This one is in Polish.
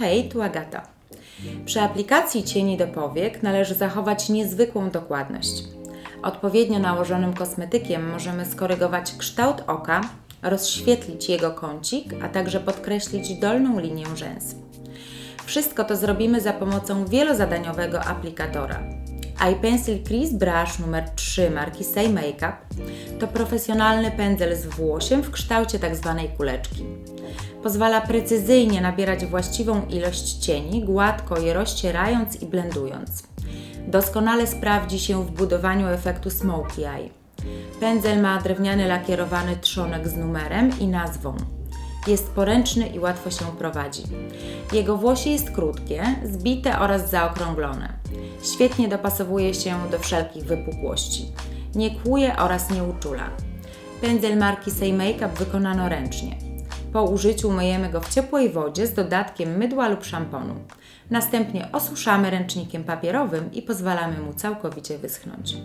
Hej, tu Agata. Przy aplikacji cieni do powiek należy zachować niezwykłą dokładność. Odpowiednio nałożonym kosmetykiem możemy skorygować kształt oka, rozświetlić jego kącik, a także podkreślić dolną linię rzęs. Wszystko to zrobimy za pomocą wielozadaniowego aplikatora. iPencil Crease Brush numer 3 marki Say Makeup to profesjonalny pędzel z włosiem w kształcie tzw. kuleczki. Pozwala precyzyjnie nabierać właściwą ilość cieni, gładko je rozcierając i blendując. Doskonale sprawdzi się w budowaniu efektu smokey eye. Pędzel ma drewniany lakierowany trzonek z numerem i nazwą. Jest poręczny i łatwo się prowadzi. Jego włosie jest krótkie, zbite oraz zaokrąglone. Świetnie dopasowuje się do wszelkich wypukłości. Nie kłuje oraz nie uczula. Pędzel marki Say Makeup wykonano ręcznie. Po użyciu myjemy go w ciepłej wodzie z dodatkiem mydła lub szamponu. Następnie osuszamy ręcznikiem papierowym i pozwalamy mu całkowicie wyschnąć.